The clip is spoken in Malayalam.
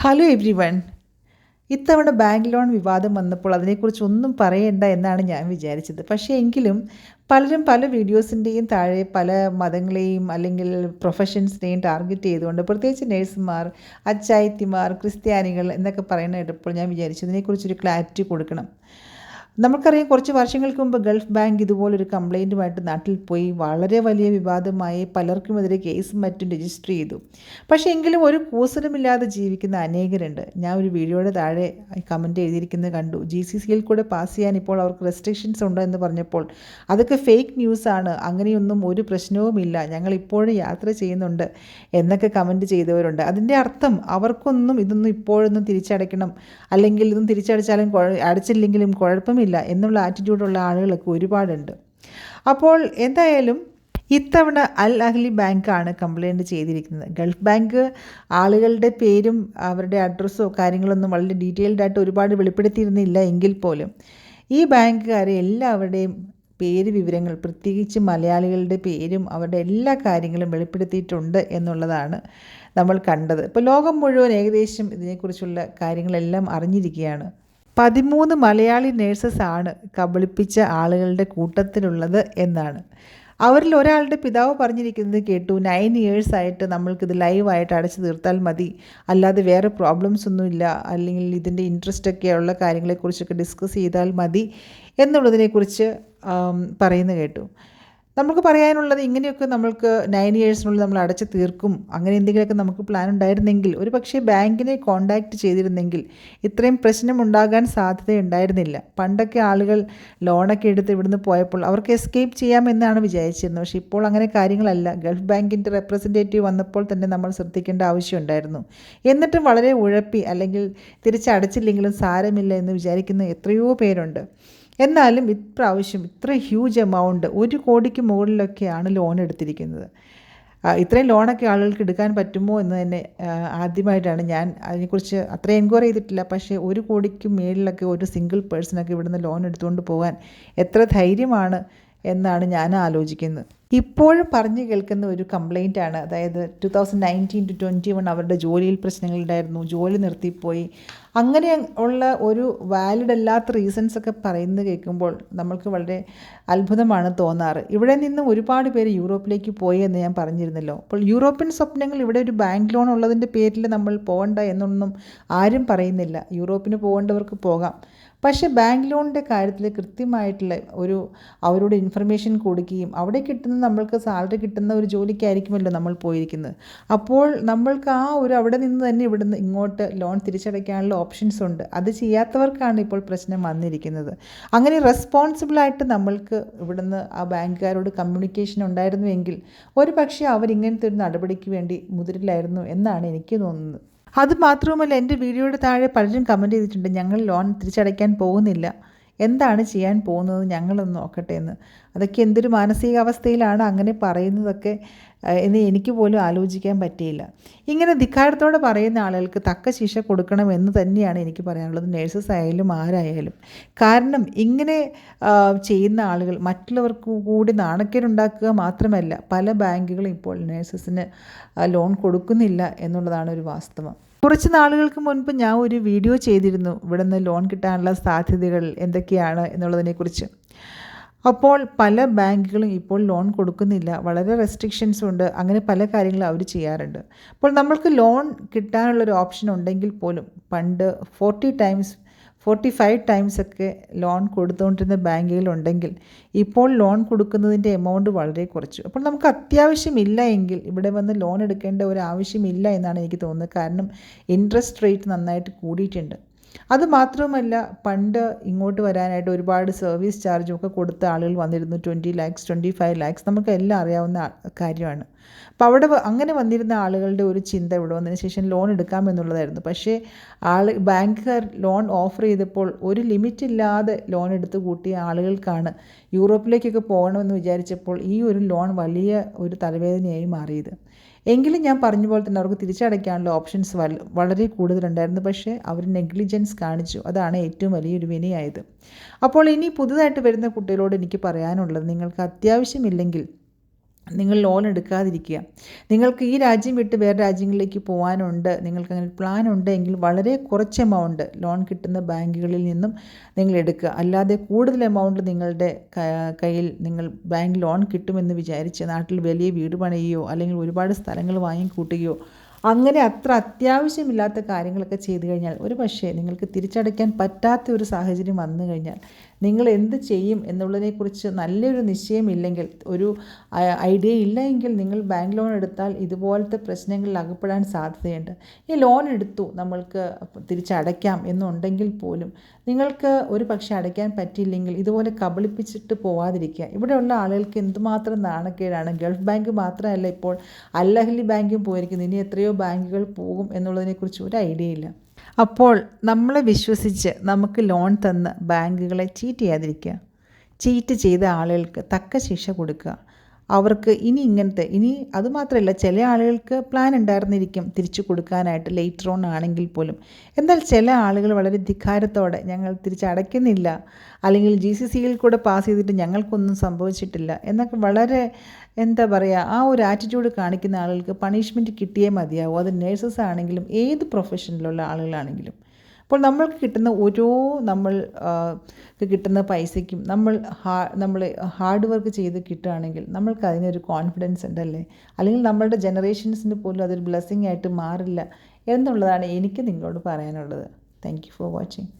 ഹലോ എവ്രി വൺ ഇത്തവണ ബാങ്ക് ലോൺ വിവാദം വന്നപ്പോൾ അതിനെക്കുറിച്ച് ഒന്നും പറയേണ്ട എന്നാണ് ഞാൻ വിചാരിച്ചത്. പക്ഷേ എങ്കിലും പലരും പല വീഡിയോസിന്റെയും താഴെ പല മതങ്ങളെയും അല്ലെങ്കിൽ പ്രൊഫഷൻസിനെയും ടാർഗറ്റ് ചെയ്തുകൊണ്ട് പ്രത്യേകിച്ച് നേഴ്സുമാർ അച്ചായത്തിമാർ ക്രിസ്ത്യാനികൾ എന്നൊക്കെ പറയുന്ന കേട്ടപ്പോൾ ഞാൻ വിചാരിച്ചു ഇതിനെക്കുറിച്ചൊരു ക്ലാരിറ്റി കൊടുക്കണം. നമുക്കറിയാം കുറച്ച് വർഷങ്ങൾക്ക് മുമ്പ് ഗൾഫ് ബാങ്ക് ഇതുപോലൊരു കംപ്ലൈന്റുമായിട്ട് നാട്ടിൽ പോയി വളരെ വലിയ വിവാദമായി പലർക്കുമെതിരെ കേസും മറ്റും രജിസ്റ്റർ ചെയ്തു. പക്ഷേ എങ്കിലും ഒരു കൂസലുമില്ലാതെ ജീവിക്കുന്ന അനേകരുണ്ട്. ഞാൻ ഒരു വീഡിയോയുടെ താഴെ കമന്റ് എഴുതിയിരിക്കുന്നത് കണ്ടു. ജി സി സിയിൽ കൂടെ പാസ് ചെയ്യാൻ ഇപ്പോൾ അവർക്ക് റെസ്ട്രിക്ഷൻസ് ഉണ്ടോ എന്ന് പറഞ്ഞപ്പോൾ അതൊക്കെ ഫേക്ക് ന്യൂസാണ് അങ്ങനെയൊന്നും ഒരു പ്രശ്നവുമില്ല ഞങ്ങൾ ഇപ്പോഴും യാത്ര ചെയ്യുന്നുണ്ട് എന്നൊക്കെ കമന്റ് ചെയ്തവരുണ്ട്. അതിന്റെ അർത്ഥം അവർക്കൊന്നും ഇതൊന്നും ഇപ്പോഴൊന്നും തിരിച്ചടയ്ക്കണം. അല്ലെങ്കിൽ ഇതൊന്നും തിരിച്ചടച്ചാലും അടച്ചില്ലെങ്കിലും കുഴപ്പമില്ല. ഇല്ല എന്നുള്ള ആറ്റിറ്റ്യൂഡുള്ള ആളുകളൊക്കെ ഒരുപാടുണ്ട്. അപ്പോൾ എന്തായാലും ഇത്തവണ അൽ അഹ്ലി ബാങ്കാണ് കംപ്ലയിന്റ് ചെയ്തിരിക്കുന്നത്. ഗൾഫ് ബാങ്ക് ആളുകളുടെ പേരും അവരുടെ അഡ്രസ്സോ കാര്യങ്ങളൊന്നും വളരെ ഡീറ്റെയിൽഡ് ആയിട്ട് ഒരുപാട് വെളിപ്പെടുത്തിയിരുന്നില്ല എങ്കിൽ പോലും. ഈ ബാങ്കുകാരെ എല്ലാവരുടെയും പേര് വിവരങ്ങൾ പ്രത്യേകിച്ച് മലയാളികളുടെ പേരും അവരുടെ എല്ലാ കാര്യങ്ങളും വെളിപ്പെടുത്തിയിട്ടുണ്ട് എന്നുള്ളതാണ് നമ്മൾ കണ്ടത്. ഇപ്പോൾ ലോകം മുഴുവൻ ഏകദേശം ഇതിനെക്കുറിച്ചുള്ള കാര്യങ്ങളെല്ലാം അറിഞ്ഞിരിക്കുകയാണ്. പതിമൂന്ന് മലയാളി നേഴ്സസ് ആണ് കബളിപ്പിച്ച ആളുകളുടെ കൂട്ടത്തിലുള്ളത് എന്നാണ്. അവരിൽ ഒരാളുടെ പിതാവ് പറഞ്ഞിരിക്കുന്നത് കേട്ടു നയൻ ഇയേഴ്സ് ആയിട്ട് നമ്മൾക്കിത് ലൈവായിട്ട് അടച്ചു തീർത്താൽ മതി. അല്ലാതെ വേറെ പ്രോബ്ലംസ് ഒന്നുമില്ല അല്ലെങ്കിൽ ഇതിന്റെ ഇൻട്രസ്റ്റ് ഒക്കെയുള്ള കാര്യങ്ങളെക്കുറിച്ചൊക്കെ ഡിസ്കസ് ചെയ്താൽ മതി എന്നുള്ളതിനെക്കുറിച്ച് പറയുന്നു കേട്ടു. നമുക്ക് പറയാനുള്ളത് ഇങ്ങനെയൊക്കെ നമ്മൾക്ക് നയൻ ഇയേഴ്സിനുള്ളിൽ നമ്മൾ അടച്ചു തീർക്കും. അങ്ങനെ എന്തെങ്കിലുമൊക്കെ നമുക്ക് പ്ലാൻ ഉണ്ടായിരുന്നെങ്കിൽ ഒരു പക്ഷേ ബാങ്കിനെ കോണ്ടാക്ട് ചെയ്തിരുന്നെങ്കിൽ ഇത്രയും പ്രശ്നം ഉണ്ടാകാൻ സാധ്യതയുണ്ടായിരുന്നില്ല. പണ്ടൊക്കെ ആളുകൾ ലോണൊക്കെ എടുത്ത് ഇവിടുന്ന് പോയപ്പോൾ അവർക്ക് എസ്കേപ്പ് ചെയ്യാമെന്നാണ് വിചാരിച്ചിരുന്നത്. പക്ഷേ ഇപ്പോൾ അങ്ങനെ കാര്യങ്ങളല്ല. ഗൾഫ് ബാങ്കിന്റെ റെപ്രസെന്റേറ്റീവ് വന്നപ്പോൾ തന്നെ നമ്മൾ ശ്രദ്ധിക്കേണ്ട ആവശ്യമുണ്ടായിരുന്നു. എന്നിട്ടും വളരെ ഉഴപ്പി അല്ലെങ്കിൽ തിരിച്ചടച്ചില്ലെങ്കിലും സാരമില്ല എന്ന് വിചാരിക്കുന്ന എത്രയോ പേരുണ്ട്. എന്നാലും ഇപ്രാവശ്യം ഇത്ര ഹ്യൂജ് എമൗണ്ട് ഒരു കോടിക്ക് മുകളിലൊക്കെയാണ് ലോൺ എടുത്തിരിക്കുന്നത്. ഇത്രയും ലോണൊക്കെ ആളുകൾക്ക് എടുക്കാൻ പറ്റുമോ എന്ന് തന്നെ ആദ്യമായിട്ടാണ് ഞാൻ അതിനെക്കുറിച്ച് അത്ര എൻക്വയറി ചെയ്തിട്ടില്ല. പക്ഷേ ഒരു കോടിക്ക് മേളിലൊക്കെ ഒരു സിംഗിൾ പേഴ്സണൊക്കെ ഇവിടുന്ന് ലോൺ എടുത്തുകൊണ്ട് പോകാൻ എത്ര ധൈര്യമാണ് എന്നാണ് ഞാൻ ആലോചിക്കുന്നത്. ഇപ്പോഴും പറഞ്ഞു കേൾക്കുന്ന ഒരു കംപ്ലൈന്റ് ആണ്. അതായത് two thousand nineteen to twenty one അവരുടെ ജോലിയിൽ പ്രശ്നങ്ങളുണ്ടായിരുന്നു ജോലി നിർത്തിപ്പോയി. അങ്ങനെ ഉള്ള ഒരു വാലിഡ് അല്ലാത്ത റീസൺസ് ഒക്കെ പറയുന്നത് കേൾക്കുമ്പോൾ നമ്മൾക്ക് വളരെ അത്ഭുതമാണ് തോന്നാറ്. ഇവിടെ നിന്ന് ഒരുപാട് പേര് യൂറോപ്പിലേക്ക് പോയി എന്ന് ഞാൻ പറഞ്ഞിരുന്നല്ലോ. അപ്പോൾ യൂറോപ്യൻ സ്വപ്നങ്ങൾ ഇവിടെ ഒരു ബാങ്ക് ലോൺ ഉള്ളതിന്റെ പേരിൽ നമ്മൾ പോകണ്ട എന്നൊന്നും ആരും പറയുന്നില്ല. യൂറോപ്പിന് പോകേണ്ടവർക്ക് പോകാം. പക്ഷേ ബാങ്ക് ലോണിന്റെ കാര്യത്തിൽ കൃത്യമായിട്ടുള്ള ഒരു അവരോട് ഇൻഫർമേഷൻ കൊടുക്കുകയും അവിടെ കിട്ടുന്ന നമ്മൾക്ക് സാലറി കിട്ടുന്ന ഒരു ജോലിക്കായിരിക്കുമല്ലോ നമ്മൾ പോയിരിക്കുന്നത്. അപ്പോൾ നമ്മൾക്ക് ആ ഒരു അവിടെ നിന്ന് തന്നെ ഇവിടുന്ന് ഇങ്ങോട്ട് ലോൺ തിരിച്ചടയ്ക്കാനുള്ള ഓപ്ഷൻസ് ഉണ്ട്. അത് ചെയ്യാത്തവർക്കാണ് ഇപ്പോൾ പ്രശ്നം വന്നിരിക്കുന്നത്. അങ്ങനെ റെസ്പോൺസിബിളായിട്ട് നമ്മൾക്ക് ഇവിടുന്ന് ആ ബാങ്കുകാരോട് കമ്മ്യൂണിക്കേഷൻ ഉണ്ടായിരുന്നുവെങ്കിൽ ഒരു പക്ഷേ അവരിങ്ങനത്തെ ഒരു നടപടിക്ക് വേണ്ടി മുതിരില്ലായിരുന്നു എന്നാണ് എനിക്ക് തോന്നുന്നത്. അത് മാത്രവുമല്ല എന്റെ വീഡിയോയുടെ താഴെ പലരും കമന്റ് ചെയ്തിട്ടുണ്ട് ഞങ്ങൾ ലോൺ തിരിച്ചടയ്ക്കാൻ പോകുന്നില്ല. എന്താണ് ചെയ്യാൻ പോകുന്നത്? ഞങ്ങളൊന്ന് നോക്കട്ടെ എന്ന്. അതൊക്കെ എന്തൊരു മാനസികാവസ്ഥയിലാണ് അങ്ങനെ പറയുന്നതൊക്കെ എന്ന് എനിക്ക് പോലും ആലോചിക്കാൻ പറ്റിയില്ല. ഇങ്ങനെ ധിക്കാരത്തോടെ പറയുന്ന ആളുകൾക്ക് തക്ക ശിക്ഷ കൊടുക്കണം എന്ന് തന്നെയാണ് എനിക്ക് പറയാനുള്ളത്. നേഴ്സസ് ആയാലും ആരായാലും. കാരണം ഇങ്ങനെ ചെയ്യുന്ന ആളുകൾ മറ്റുള്ളവർക്ക് കൂടി നാണക്കേടുണ്ടാക്കുക മാത്രമല്ല പല ബാങ്കുകളും ഇപ്പോൾ നേഴ്സസിന് ലോൺ കൊടുക്കുന്നില്ല എന്നുള്ളതാണ് ഒരു വാസ്തവം. കുറച്ച് നാളുകൾക്ക് മുൻപ് ഞാൻ ഒരു വീഡിയോ ചെയ്തിരുന്നു. ഇവിടുന്ന് ലോൺ കിട്ടാനുള്ള സാധ്യതകൾ എന്തൊക്കെയാണ് എന്നുള്ളതിനെക്കുറിച്ച്. അപ്പോൾ പല ബാങ്കുകളും ഇപ്പോൾ ലോൺ കൊടുക്കുന്നില്ല. വളരെ റെസ്ട്രിക്ഷൻസ് ഉണ്ട്. അങ്ങനെ പല കാര്യങ്ങളും അവർ ചെയ്യാറുണ്ട്. അപ്പോൾ നമ്മൾക്ക് ലോൺ കിട്ടാനുള്ളൊരു ഓപ്ഷൻ ഉണ്ടെങ്കിൽ പോലും പണ്ട് forty times forty five times ഒക്കെ ലോൺ കൊടുത്തുകൊണ്ടിരുന്ന ബാങ്കുകളുണ്ടെങ്കിൽ ഇപ്പോൾ ലോൺ കൊടുക്കുന്നതിന്റെ എമൗണ്ട് വളരെ കുറച്ചു. അപ്പോൾ നമുക്ക് അത്യാവശ്യമില്ല എങ്കിൽ ഇവിടെ വന്ന് ലോൺ എടുക്കേണ്ട ഒരു ആവശ്യമില്ല എന്നാണ് എനിക്ക് തോന്നുന്നത്. കാരണം ഇൻട്രസ്റ്റ് റേറ്റ് നന്നായിട്ട് കൂടിയിട്ടുണ്ട്. അത് മാത്രവുമല്ല പണ്ട് ഇങ്ങോട്ട് വരാനായിട്ട് ഒരുപാട് സർവീസ് ചാർജും ഒക്കെ കൊടുത്ത ആളുകൾ വന്നിരുന്നു. Twenty lakhs twenty five lakhs നമുക്ക് എല്ലാം അറിയാവുന്ന കാര്യമാണ്. അപ്പോൾ അവിടെ അങ്ങനെ വന്നിരുന്ന ആളുകളുടെ ഒരു ചിന്ത ഇവിടെ വന്നതിന് ശേഷം ലോൺ എടുക്കാമെന്നുള്ളതായിരുന്നു പക്ഷേ ആൾ ബാങ്കുകാർ ലോൺ ഓഫർ ചെയ്തപ്പോൾ ഒരു ലിമിറ്റ് ഇല്ലാതെ ലോൺ എടുത്ത് കൂട്ടിയ ആളുകൾക്കാണ് യൂറോപ്പിലേക്കൊക്കെ പോകണമെന്ന് വിചാരിച്ചപ്പോൾ ഈ ഒരു ലോൺ വലിയ ഒരു തലവേദനയായി മാറിയത്. എങ്കിലും ഞാൻ പറഞ്ഞ പോലെ തന്നെ അവർക്ക് തിരിച്ചടയ്ക്കാനുള്ള ഓപ്ഷൻസ് വളരെ കൂടുതലുണ്ടായിരുന്നു. പക്ഷേ അവർ നെഗ്ലിജൻസ് കാണിച്ചു. അതാണ് ഏറ്റവും വലിയൊരു വിനയായത്. അപ്പോൾ ഇനി പുതുതായിട്ട് വരുന്ന കുട്ടികളോട് എനിക്ക് പറയാനുള്ളത് നിങ്ങൾക്ക് അത്യാവശ്യമില്ലെങ്കിൽ നിങ്ങൾ ലോൺ എടുക്കാതിരിക്കുക. നിങ്ങൾക്ക് ഈ രാജ്യം വിട്ട് വേറെ രാജ്യങ്ങളിലേക്ക് പോകാനുണ്ട് നിങ്ങൾക്ക് അങ്ങനെ പ്ലാൻ ഉണ്ടെങ്കിൽ വളരെ കുറച്ച് എമൗണ്ട് ലോൺ കിട്ടുന്ന ബാങ്കുകളിൽ നിന്നും നിങ്ങൾ എടുക്കുക. അല്ലാതെ കൂടുതൽ എമൗണ്ട് നിങ്ങളുടെ കയ്യിൽ നിങ്ങൾ ബാങ്ക് ലോൺ കിട്ടുമെന്ന് വിചാരിച്ച് നാട്ടിൽ വലിയ വീട് പണിയുകയോ അല്ലെങ്കിൽ ഒരുപാട് സ്ഥലങ്ങൾ വാങ്ങിക്കൂട്ടുകയോ അങ്ങനെ അത്ര അത്യാവശ്യമില്ലാത്ത കാര്യങ്ങളൊക്കെ ചെയ്തു കഴിഞ്ഞാൽ ഒരു പക്ഷേ നിങ്ങൾക്ക് തിരിച്ചടയ്ക്കാൻ പറ്റാത്ത ഒരു സാഹചര്യം വന്നു കഴിഞ്ഞാൽ നിങ്ങൾ എന്ത് ചെയ്യും എന്നുള്ളതിനെക്കുറിച്ച് നല്ലൊരു നിശ്ചയമില്ലെങ്കിൽ ഒരു ഐഡിയ ഇല്ല എങ്കിൽ നിങ്ങൾ ബാങ്ക് ലോൺ എടുത്താൽ ഇതുപോലത്തെ പ്രശ്നങ്ങളിൽ അകപ്പെടാൻ സാധ്യതയുണ്ട്. ഈ ലോൺ എടുത്തു നമ്മൾക്ക് തിരിച്ചടയ്ക്കാം എന്നുണ്ടെങ്കിൽ പോലും നിങ്ങൾക്ക് ഒരു പക്ഷേ അടയ്ക്കാൻ പറ്റിയില്ലെങ്കിൽ ഇതുപോലെ കബളിപ്പിച്ചിട്ട് പോവാതിരിക്കുക. ഇവിടെയുള്ള ആളുകൾക്ക് എന്തുമാത്രം നാണക്കേടാണ്. ഗൾഫ് ബാങ്ക് മാത്രമല്ല ഇപ്പോൾ അല്ലഹലി ബാങ്കും പോയിരിക്കുന്നു. ഇനി എത്രയോ ബാങ്കുകൾ പോകും എന്നുള്ളതിനെക്കുറിച്ച് ഒരു ഐഡിയ ഇല്ല. അപ്പോൾ നമ്മളെ വിശ്വസിച്ച് നമുക്ക് ലോൺ തന്ന് ബാങ്കുകളെ ചീറ്റ് ചെയ്യാതിരിക്കുക. ചീറ്റ് ചെയ്ത ആളുകൾക്ക് തക്ക ശിക്ഷ കൊടുക്കുക. അവർക്ക് ഇനി ഇങ്ങനത്തെ ഇനി അതുമാത്രമല്ല ചില ആളുകൾക്ക് പ്ലാൻ ഉണ്ടായിരുന്നിരിക്കും തിരിച്ചു കൊടുക്കാനായിട്ട് ലേറ്റർ ഓൺ ആണെങ്കിൽ പോലും. എന്നാൽ ചില ആളുകൾ വളരെ ധിക്കാരത്തോടെ ഞങ്ങൾ തിരിച്ചടയ്ക്കുന്നില്ല അല്ലെങ്കിൽ ജി സി സിയിൽ കൂടെ പാസ് ചെയ്തിട്ട് ഞങ്ങൾക്കൊന്നും സംഭവിച്ചിട്ടില്ല. എന്നൊക്കെ വളരെ എന്താ പറയുക ആ ഒരു ആറ്റിറ്റ്യൂഡ് കാണിക്കുന്ന ആളുകൾക്ക് പണിഷ്മെന്റ് കിട്ടിയേ മതിയാവും. അത് നേഴ്സസ് ആണെങ്കിലും ഏത് പ്രൊഫഷനിലുള്ള ആളുകളാണെങ്കിലും. അപ്പോൾ നമ്മൾക്ക് കിട്ടുന്ന ഓരോ നമ്മൾ കിട്ടുന്ന പൈസയ്ക്കും നമ്മൾ ഹാ നമ്മൾ ഹാർഡ് വർക്ക് ചെയ്ത് കിട്ടുകയാണെങ്കിൽ നമ്മൾക്ക് അതിനൊരു കോൺഫിഡൻസ് ഉണ്ടല്ലേ? അല്ലെങ്കിൽ നമ്മളുടെ ജനറേഷൻസിന് പോലും അതൊരു ബ്ലെസ്സിങ് ആയിട്ട് മാറില്ല എന്നുള്ളതാണ് എനിക്ക് നിങ്ങളോട് പറയാനുള്ളത്. Thank you for watching.